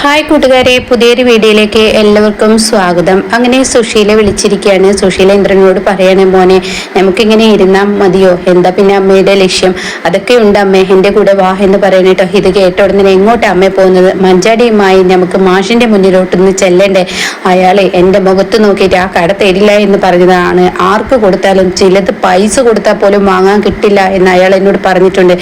Hi കൂട്ടുകാരെ പുതിയൊരു വീഡിയോയിലേക്ക് എല്ലാവർക്കും സ്വാഗതം. അങ്ങനെ സുശീല വിളിച്ചിരിക്കുകയാണ്. സുശീല ഇന്ദ്രനോട് പറയണേ മോനെ നമുക്കിങ്ങനെ ഇരുന്നാൽ മതിയോ? എന്താ പിന്നെ അമ്മയുടെ ലക്ഷ്യം? അതൊക്കെ ഉണ്ട് അമ്മേ എന്റെ കൂടെ വാ എന്ന് പറയണേട്ടോ ഇത് കേട്ട ഉടനെ എങ്ങോട്ടാ അമ്മ പോകുന്നത്? മഞ്ചാടിയുമായി നമുക്ക് മാഷിന്റെ മുന്നിലോട്ടൊന്ന് ചെല്ലണ്ടേ? അയാളെ എന്റെ മുഖത്ത് നോക്കിയിട്ട് ആ കട തരില്ല എന്ന് പറഞ്ഞതാണ്. ആർക്ക് കൊടുത്താലും ചിലത് പൈസ കൊടുത്താൽ പോലും വാങ്ങാൻ കിട്ടില്ല എന്ന് അയാൾ എന്നോട് പറഞ്ഞിട്ടുണ്ട്.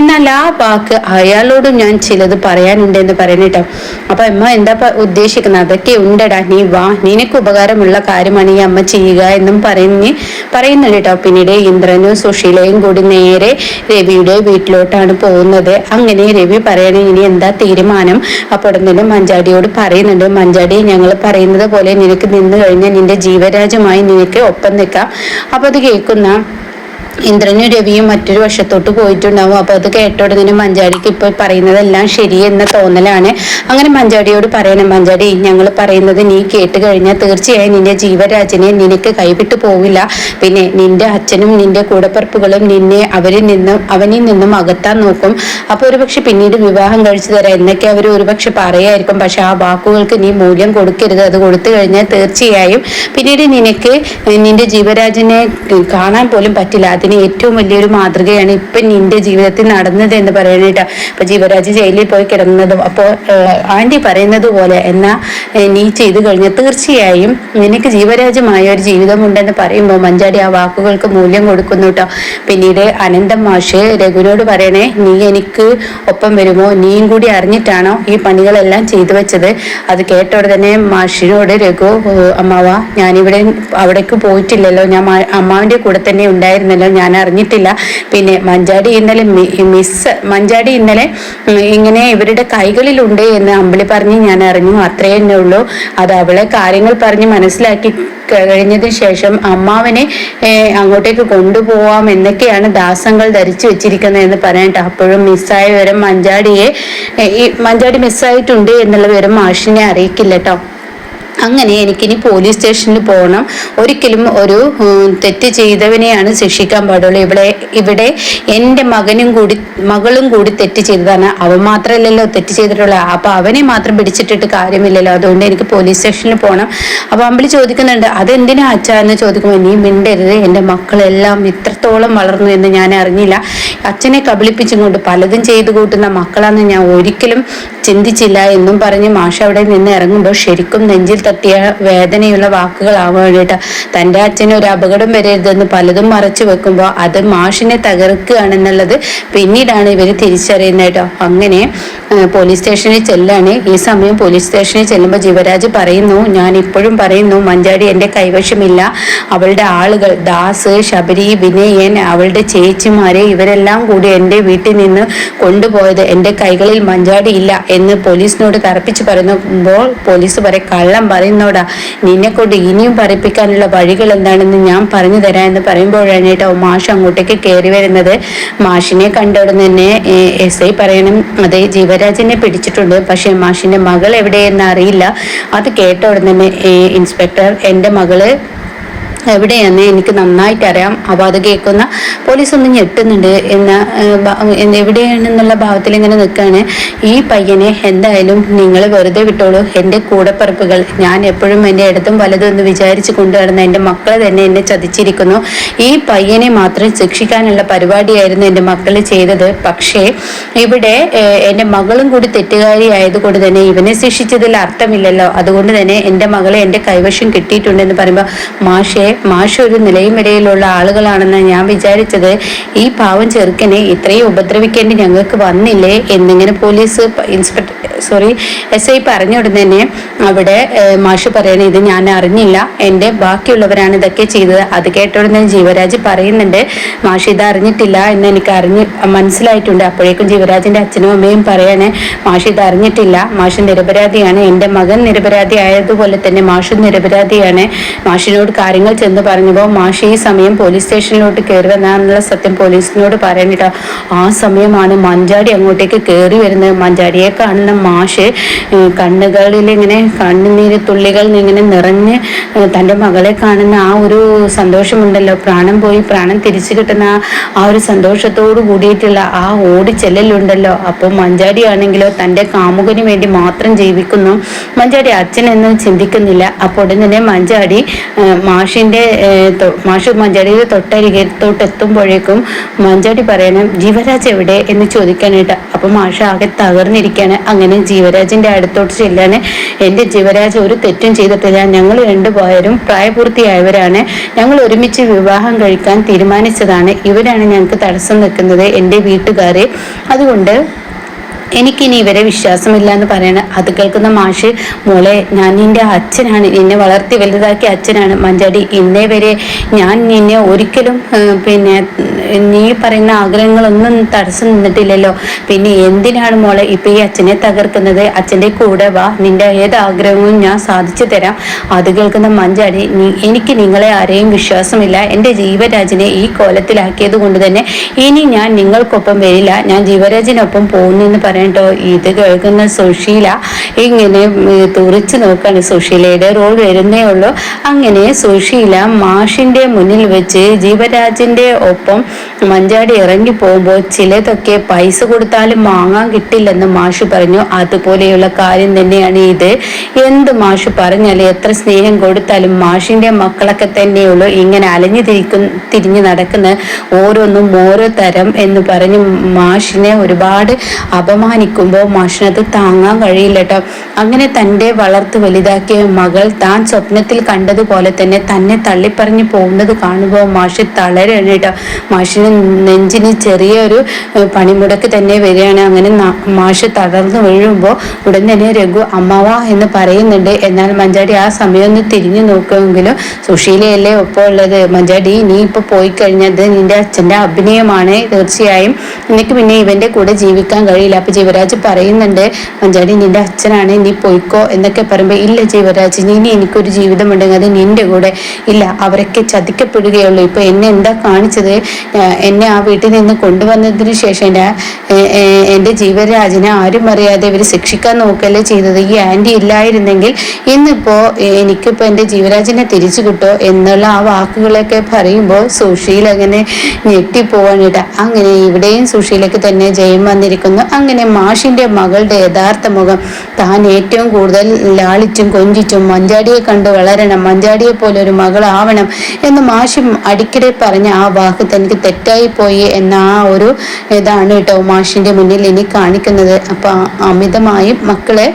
എന്നാൽ ആ വാക്ക് അയാളോടും ഞാൻ ചിലത് പറയാനുണ്ട് എന്ന് പറയണേട്ടോ അപ്പൊ അമ്മ എന്താ ഉദ്ദേശിക്കുന്നത്? അതൊക്കെ ഉണ്ടടാ. നീ വാ. നിനക്ക് ഉപകാരമുള്ള കാര്യമാണ് ഈ അമ്മ ചെയ്യുക എന്നും പറഞ്ഞ് പറയുന്നുണ്ട് കേട്ടോ പിന്നീട് ഇന്ദ്രനും സുശീലയും കൂടി നേരെ രവിയുടെ വീട്ടിലോട്ടാണ് പോകുന്നത്. അങ്ങനെ രവി പറയണ ഇനി എന്താ തീരുമാനം? അപ്പോൾ തന്നെ മഞ്ചാടിയോട് പറയുന്നുണ്ട് മഞ്ചാടി ഞങ്ങൾ പറയുന്നത് പോലെ നിനക്ക് നിന്ന് കഴിഞ്ഞാൽ നിന്റെ ജീവരാജമായി നിനക്ക് ഒപ്പം നിൽക്കാം. അപ്പൊ അത് കേൾക്കുന്ന ഇന്ദ്രനും രവിയും മറ്റൊരു വശത്തോട്ട് പോയിട്ടുണ്ടാവും. അപ്പൊ അത് കേട്ട ഉടനെ മഞ്ചാടിക്ക് ഇപ്പൊ പറയുന്നതെല്ലാം എന്ന തോന്നലാണ്. അങ്ങനെ മഞ്ചാടിയോട് പറയണം മഞ്ചാടി ഞങ്ങൾ പറയുന്നത് നീ കേട്ട് കഴിഞ്ഞാൽ തീർച്ചയായും നിന്റെ ജീവരാജനെ നിനക്ക് കൈവിട്ടു പോവില്ല. പിന്നെ നിന്റെ അച്ഛനും നിന്റെ കൂടപ്പറപ്പുകളും നിന്നെ അവരിൽ നിന്നും അവനിൽ നിന്നും അകത്താൻ നോക്കും. അപ്പൊ ഒരുപക്ഷെ പിന്നീട് വിവാഹം കഴിച്ചു തരാം എന്നൊക്കെ അവർ ഒരുപക്ഷെ പറയായിരിക്കും. പക്ഷെ ആ വാക്കുകൾക്ക് നീ മൂല്യം കൊടുക്കരുത്. അത് കൊടുത്തു കഴിഞ്ഞാൽ തീർച്ചയായും പിന്നീട് നിനക്ക് നിന്റെ ജീവരാജനെ കാണാൻ പോലും പറ്റില്ല. അതിന് ഏറ്റവും വലിയൊരു മാതൃകയാണ് ഇപ്പൊ നിന്റെ ജീവിതത്തിൽ നടന്നത് എന്ന് പറയാനായിട്ട് ഇപ്പൊ ജീവരാജ് ജയിലിൽ പോയി കിടന്നതും അപ്പോൾ ആന്റി പറയുന്നത് പോലെ എന്നാ നീ ചെയ്തു കഴിഞ്ഞ തീർച്ചയായും നിനക്ക് ജീവരാജമായ ഒരു ജീവിതമുണ്ടെന്ന് പറയുമ്പോൾ മഞ്ചാടി ആ വാക്കുകൾക്ക് മൂല്യം കൊടുക്കുന്നു കേട്ടോ. പിന്നീട് അനന്തം മാഷ് രഘുവിനോട് പറയണേ നീ എനിക്ക് ഒപ്പം വരുമോ? നീയും കൂടി അറിഞ്ഞിട്ടാണോ ഈ പണികളെല്ലാം ചെയ്തു വെച്ചത്? അത് കേട്ടോടെ തന്നെ മാഷിനോട് രഘു അമ്മാവാ ഞാനിവിടെ അവിടേക്ക് പോയിട്ടില്ലല്ലോ. ഞാൻ അമ്മാവിന്റെ കൂടെ തന്നെ ഉണ്ടായിരുന്നല്ലോ. ഞാൻ അറിഞ്ഞിട്ടില്ല പിന്നെ മഞ്ചാടി ഇന്നലെ മിസ് മഞ്ചാടി ഇന്നലെ ഇങ്ങനെ ഇവരുടെ കൈകളിലുണ്ട് എന്ന് അമ്പിളി പറഞ്ഞ് ഞാൻ അറിഞ്ഞു അത്രേ തന്നെ ഉള്ളൂ. അത് അവളെ കാര്യങ്ങൾ പറഞ്ഞ് മനസ്സിലാക്കി കഴിഞ്ഞതിന് ശേഷം അമ്മാവനെ അങ്ങോട്ടേക്ക് കൊണ്ടുപോവാം എന്നൊക്കെയാണ് ദാസങ്ങൾ ധരിച്ചു വെച്ചിരിക്കുന്നത് എന്ന് പറയട്ടെ അപ്പോഴും മിസ്സായ വിവരം മഞ്ചാടിയെ മഞ്ചാടി മിസ്സായിട്ടുണ്ട് എന്നുള്ള വിവരം മാഷിനെ അറിയിക്കില്ല കേട്ടോ. അങ്ങനെ എനിക്കിനി പോലീസ് സ്റ്റേഷനിൽ പോകണം. ഒരിക്കലും ഒരു തെറ്റ് ചെയ്തവനെയാണ് ശിക്ഷിക്കാൻ പാടുള്ളൂ. ഇവിടെ ഇവിടെ എന്റെ മകനും കൂടി മകളും കൂടി തെറ്റ് ചെയ്തതാണ്. അവൻ മാത്രമല്ലല്ലോ തെറ്റ് ചെയ്തിട്ടുള്ളത് അപ്പോൾ അവനെ മാത്രം പിടിച്ചിട്ടിട്ട് കാര്യമില്ലല്ലോ. അതുകൊണ്ട് എനിക്ക് പോലീസ് സ്റ്റേഷനിൽ പോകണം. അപ്പോൾ അമ്പിളി ചോദിക്കുന്നുണ്ട് അതെന്തിനാ അച്ഛാ? എന്ന് ചോദിക്കുമ്പോൾ നീ മിണ്ടരുത്. എന്റെ മക്കളെല്ലാം ഇത്രത്തോളം വളർന്നു എന്ന് ഞാൻ അറിഞ്ഞില്ല. അച്ഛനെ കബളിപ്പിച്ചും കൊണ്ട് പലതും ചെയ്തു കൂട്ടുന്ന മക്കളാണെന്ന് ഞാൻ ഒരിക്കലും ചിന്തിച്ചില്ല എന്നും പറഞ്ഞ് മാഷ അവിടെ നിന്ന് ഇറങ്ങുമ്പോൾ ശരിക്കും നെഞ്ചിൽ തട്ടിയ വേദനയുള്ള വാക്കുകളാവാണ് കേട്ടോ തന്റെ അച്ഛന് ഒരു അപകടം വരരുതെന്ന് പലതും മറച്ചു വെക്കുമ്പോൾ അത് മാഷിനെ തകർക്കുകയാണെന്നുള്ളത് പിന്നീടാണ് ഇവർ തിരിച്ചറിയുന്നത് കേട്ടോ. അങ്ങനെ പോലീസ് സ്റ്റേഷനിൽ ചെല്ലാണ്. ഈ സമയം പോലീസ് സ്റ്റേഷനിൽ ചെല്ലുമ്പോൾ ജീവരാജ് പറയുന്നു ഞാൻ ഇപ്പോഴും പറയുന്നു മഞ്ചാടി എന്റെ കൈവശമില്ല. അവളുടെ ആളുകൾ ദാസ് ശബരി വിനയൻ അവളുടെ ചേച്ചിമാരെ ഇവരെല്ലാം കൂടി എന്റെ വീട്ടിൽ നിന്ന് കൊണ്ടുപോയത് എന്റെ കൈകളിൽ മഞ്ചാടി ഇല്ല എന്ന് പോലീസിനോട് തറപ്പിച്ച് പറയുമ്പോൾ പോലീസ് വരെ കള്ളം പറയുന്നോടാ നിന്നെക്കൊണ്ട് ഇനിയും പറയിപ്പിക്കാനുള്ള വഴികൾ എന്താണെന്ന് ഞാൻ പറഞ്ഞു തരാം എന്ന് പറയുമ്പോഴാണ് കേട്ടോ മാഷ് അങ്ങോട്ടേക്ക് കയറി വരുന്നത്. മാഷിനെ കണ്ടോടുന്ന് തന്നെ എസ് ഐ പറയണം. അതെ ജീവരാജനെ പിടിച്ചിട്ടുണ്ട്. പക്ഷെ മാഷിന്റെ മകൾ എവിടെയെന്ന് അറിയില്ല. അത് കേട്ട ഉടനെ തന്നെ ഇൻസ്പെക്ടർ എന്റെ മകൾ എവിടെയാന്ന് എനിക്ക് നന്നായിട്ട് അറിയാം. അപ്പോൾ അത് കേൾക്കുന്ന പോലീസ് ഒന്ന് ഞെട്ടുന്നുണ്ട് എന്ന എവിടെയാണെന്നുള്ള ഭാവത്തിൽ ഇങ്ങനെ നിൽക്കുകയാണ്. ഈ പയ്യനെ എന്തായാലും നിങ്ങൾ വെറുതെ വിട്ടോളൂ. എന്റെ കൂടപ്പിറപ്പുകൾ ഞാൻ എപ്പോഴും എന്റെ ഇടത്തും വലതും എന്ന് വിചാരിച്ച് കൊണ്ടു നടന്ന എന്റെ മക്കൾ തന്നെ എന്നെ ചതിച്ചിരിക്കുന്നു. ഈ പയ്യനെ മാത്രം ശിക്ഷിക്കാനുള്ള പരിപാടിയായിരുന്നു എന്റെ മക്കൾ ചെയ്തത്. പക്ഷേ ഇവിടെ എന്റെ മകളും കൂടി തെറ്റുകാരി ആയതുകൊണ്ട് തന്നെ ഇവനെ ശിക്ഷിച്ചതിൽ അർത്ഥമില്ലല്ലോ. അതുകൊണ്ട് തന്നെ എന്റെ മകളെ എന്റെ കൈവശം കിട്ടിയിട്ടുണ്ടെന്ന് പറയുമ്പോൾ മാഷെ മാഷ് ഒരു നിലയും ആളുകളാണെന്ന് ഞാൻ വിചാരിച്ചത്. ഈ പാവം ചെറുക്കനെ ഇത്രയും ഉപദ്രവിക്കേണ്ടി ഞങ്ങൾക്ക് വന്നില്ലേ എന്നിങ്ങനെ police inspector sorry S I പറഞ്ഞ ഉടനെ തന്നെ അവിടെ മാഷ് പറയണേ ഇത് ഞാൻ അറിഞ്ഞില്ല എന്റെ ബാക്കിയുള്ളവരാണ് ഇതൊക്കെ ചെയ്തത്. അത് കേട്ട ഉടനെ ജീവരാജ് പറയുന്നുണ്ട് മാഷ് ഇത് അറിഞ്ഞിട്ടില്ല എന്ന് എനിക്ക് അറിഞ്ഞ് മനസ്സിലായിട്ടുണ്ട്. അപ്പോഴേക്കും ജീവരാജിന്റെ അച്ഛനും അമ്മയും പറയാണ് മാഷ് ഇത് അറിഞ്ഞിട്ടില്ല മാഷ് നിരപരാധിയാണ് എന്റെ മകൻ നിരപരാധി ആയതുപോലെ തന്നെ മാഷും നിരപരാധിയാണ്. മാഷിനോട് കാര്യങ്ങൾ ചെന്ന് പറഞ്ഞപ്പോൾ മാഷ് ഈ സമയം പോലീസ് സ്റ്റേഷനിലോട്ട് കയറി വന്നാന്നുള്ള സത്യം പോലീസിനോട് പറയണിട്ടോ ആ സമയമാണ് മഞ്ചാടി അങ്ങോട്ടേക്ക് കയറി വരുന്നത്. മഞ്ചാടിയെ കാണുന്ന മാഷ് കണ്ണുകളിൽ ഇങ്ങനെ കണ്ണുനീര് തുള്ളികൾ ഇങ്ങനെ നിറഞ്ഞ് തന്റെ മകളെ കാണുന്ന ആ ഒരു സന്തോഷമുണ്ടല്ലോ. പ്രാണം പോയി പ്രാണം തിരിച്ചു കിട്ടുന്ന ആ ഒരു സന്തോഷത്തോടു കൂടിയിട്ടുള്ള ആ ഓടി ചെല്ലലുണ്ടല്ലോ അപ്പോൾ മഞ്ചാടി ആണെങ്കിലോ തന്റെ കാമുകന് വേണ്ടി മാത്രം ജീവിക്കുന്നു. മഞ്ചാടി അച്ഛനെന്ന് ചിന്തിക്കുന്നില്ല. അപ്പോൾ ഉടൻ തന്നെ മഞ്ചാടി മാഷിന്റെ മാഷ് മഞ്ചാടിയുടെ തൊട്ടരികെ തൊട്ടെത്തുമ്പോഴേക്കും മഞ്ചാടി പറയണം ജീവരാജ് എവിടെ? എന്ന് ചോദിക്കാനായിട്ട്. അപ്പൊ മാഷ ആകെ തകർന്നിരിക്കുകയാണ്. അങ്ങനെ ജീവരാജിന്റെ അടുത്തോട്ട് ചെല്ലാണ് എന്റെ ജീവരാജ് ഒരു തെറ്റും ചെയ്തിട്ടില്ല. ഞങ്ങൾ രണ്ടുപേരും പ്രായപൂർത്തിയായവരാണ്. ഞങ്ങൾ ഒരുമിച്ച് വിവാഹം കഴിക്കാൻ തീരുമാനിച്ചതാണ്. ഇവരാണ് ഞങ്ങൾക്ക് തടസ്സം നിൽക്കുന്നത് എന്റെ വീട്ടുകാരെ. അതുകൊണ്ട് എനിക്കിനി ഇവരെ വിശ്വാസമില്ല എന്ന് പറയണ അത് കേൾക്കുന്ന മാഷ് മോളെ ഞാൻ നിന്റെ അച്ഛനാണ്. നിന്നെ വളർത്തി വലുതാക്കിയ അച്ഛനാണ്. മഞ്ചാടി ഇന്നേ വരെ ഞാൻ നിന്നെ ഒരിക്കലും പിന്നെ നീ പറയുന്ന ആഗ്രഹങ്ങളൊന്നും തടസ്സം നിന്നിട്ടില്ലല്ലോ. പിന്നെ എന്തിനാണ് മോളെ ഇപ്പൊ ഈ അച്ഛനെ തകർക്കുന്നത്? അച്ഛന്റെ കൂടെ വാ. നിന്റെ ഏത് ആഗ്രഹവും ഞാൻ സാധിച്ചു തരാം. അത് കേൾക്കുന്ന മഞ്ചാടി എനിക്ക് നിങ്ങളെ ആരെയും വിശ്വാസമില്ല. എന്റെ ജീവരാജിനെ ഈ കോലത്തിലാക്കിയത് കൊണ്ട് തന്നെ ഇനി ഞാൻ നിങ്ങൾക്കൊപ്പം വരില്ല. ഞാൻ ജീവരാജിനൊപ്പം പോകുന്നു എന്ന് പറയാം കേട്ടോ ഇത് കേൾക്കുന്ന സുശീല ഇങ്ങനെ തുറിച്ചു നോക്കാണ്. സുശീലയുടെ റോൾ വരുന്നേ ഉള്ളൂ. അങ്ങനെ സുശീല മാഷിന്റെ മുന്നിൽ വെച്ച് ജീവരാജിന്റെ ഒപ്പം മഞ്ചാടി ഇറങ്ങി പോകുമ്പോൾ ചിലതൊക്കെ പൈസ കൊടുത്താലും വാങ്ങാൻ കിട്ടില്ലെന്ന് മാഷ് പറഞ്ഞു. അതുപോലെയുള്ള കാര്യം തന്നെയാണ് ഇത്. എന്ത് മാഷ് പറഞ്ഞാലും എത്ര സ്നേഹം കൊടുത്താലും മാഷിന്റെ മക്കളൊക്കെ തന്നെയുള്ളൂ. ഇങ്ങനെ അലഞ്ഞു തിരിക്കും തിരിഞ്ഞു നടക്കുന്ന ഓരോന്നും ഓരോ തരം എന്ന് പറഞ്ഞ് മാഷിനെ ഒരുപാട് അപമാനം അപമാനിക്കുമ്പോൾ മോഷണത് താങ്ങാൻ കഴിയില്ല കേട്ടോ അങ്ങനെ തന്റെ വളർത്ത് വലുതാക്കിയ മകൾ താൻ സ്വപ്നത്തിൽ കണ്ടതുപോലെ തന്നെ തന്നെ തള്ളിപ്പറഞ്ഞു പോകുന്നത് കാണുമ്പോൾ മാഷ് തളരാണ് കേട്ടോ മാഷിന് നെഞ്ചിന് ചെറിയൊരു പണിമുടക്ക് തന്നെ വരികയാണ്. അങ്ങനെ മാഷ് തളർന്നു വീഴുമ്പോൾ ഉടൻ തന്നെ രഘു അമ്മാവ എന്ന് പറയുന്നുണ്ട്. എന്നാൽ മഞ്ചാടി ആ സമയം ഒന്ന് തിരിഞ്ഞു നോക്കുമെങ്കിലും സുശീലയല്ലേ ഒപ്പം ഉള്ളത്? മഞ്ചാടി നീ ഇപ്പൊ പോയി കഴിഞ്ഞത് നിന്റെ അച്ഛന്റെ അഭിനയമാണ് തീർച്ചയായും. എനിക്ക് പിന്നെ ഇവന്റെ കൂടെ ജീവിക്കാൻ കഴിയില്ല. അപ്പൊ ജീവരാജ് പറയുന്നുണ്ട് മഞ്ചാടി നിന്റെ അച്ഛനാണ് നീ പോയിക്കോ എന്നൊക്കെ പറയുമ്പോൾ ഇല്ല ജീവരാജ് നീ ഇനി എനിക്കൊരു ജീവിതമുണ്ടെങ്കിൽ അത് നിന്റെ കൂടെ. ഇല്ല അവരൊക്കെ ചതിക്കപ്പെടുകയുള്ളൂ. ഇപ്പൊ എന്നെ എന്താ കാണിച്ചത്? എന്നെ ആ വീട്ടിൽ നിന്ന് കൊണ്ടുവന്നതിന് ശേഷം എന്റെ എന്റെ ജീവരാജിനെ ആരും അറിയാതെ ഇവർ ശിക്ഷിക്കാൻ നോക്കല്ലേ ചെയ്തത്? ഈ ആന്റി ഇല്ലായിരുന്നെങ്കിൽ ഇന്നിപ്പോ എനിക്കിപ്പോ എന്റെ ജീവരാജിനെ തിരിച്ചു കിട്ടോ എന്നുള്ള ആ വാക്കുകളൊക്കെ പറയുമ്പോൾ സുഷീൽ അങ്ങനെ ഞെട്ടിപ്പോവാനിട്ട അങ്ങനെ ഇവിടെയും സുഷീലേക്ക് തന്നെ ജയം വന്നിരിക്കുന്നു. അങ്ങനെ മാഷിന്റെ മകളുടെ യഥാർത്ഥ മുഖം താൻ ഏറ്റവും കൂടുതൽ ലാളിച്ചും കൊഞ്ചിച്ചും മഞ്ചാടിയെ കണ്ട് വളരണം മഞ്ചാടിയെ പോലെ ഒരു മകളാവണം എന്ന് മാഷി അടിക്കടി പറഞ്ഞ ആ വാക്ക് തനിക്ക് തെറ്റായി പോയി എന്ന ആ ഒരു ഇതാണ് കേട്ടോ മാഷിന്റെ മുന്നിൽ ഇനി കാണിക്കുന്നത്. അപ്പൊ അമിതമായും മക്കളെ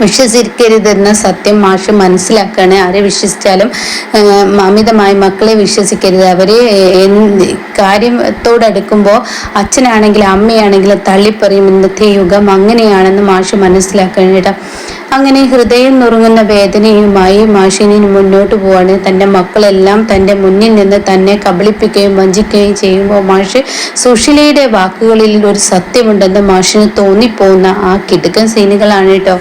വിശ്വസിക്കരുതെന്ന സത്യം മാഷ് മനസ്സിലാക്കുകയാണ്. ആരെ വിശ്വസിച്ചാലും അമിതമായി മക്കളെ വിശ്വസിക്കരുത്. അവരെ കാര്യത്തോടടുക്കുമ്പോൾ അച്ഛനാണെങ്കിലും അമ്മയാണെങ്കിലും തള്ളിപ്പറയും ഇന്നത്തെ യുഗം അങ്ങനെയാണെന്ന് മാഷ് മനസ്സിലാക്കണം കേട്ടോ. അങ്ങനെ ഹൃദയം നുറുങ്ങുന്ന വേദനയുമായി മാഷിനി മുന്നോട്ട് പോവാണ്. തന്റെ മക്കളെല്ലാം തന്റെ മുന്നിൽ നിന്ന് തന്നെ കബളിപ്പിക്കുകയും വഞ്ചിക്കുകയും ചെയ്യുമ്പോൾ മാഷ് സുഷിലയുടെ വാക്കുകളിൽ ഒരു സത്യമുണ്ടെന്ന് മാഷിന് തോന്നിപ്പോകുന്ന ആ കിടുക്കൻ സീനുകളാണ് കേട്ടോ.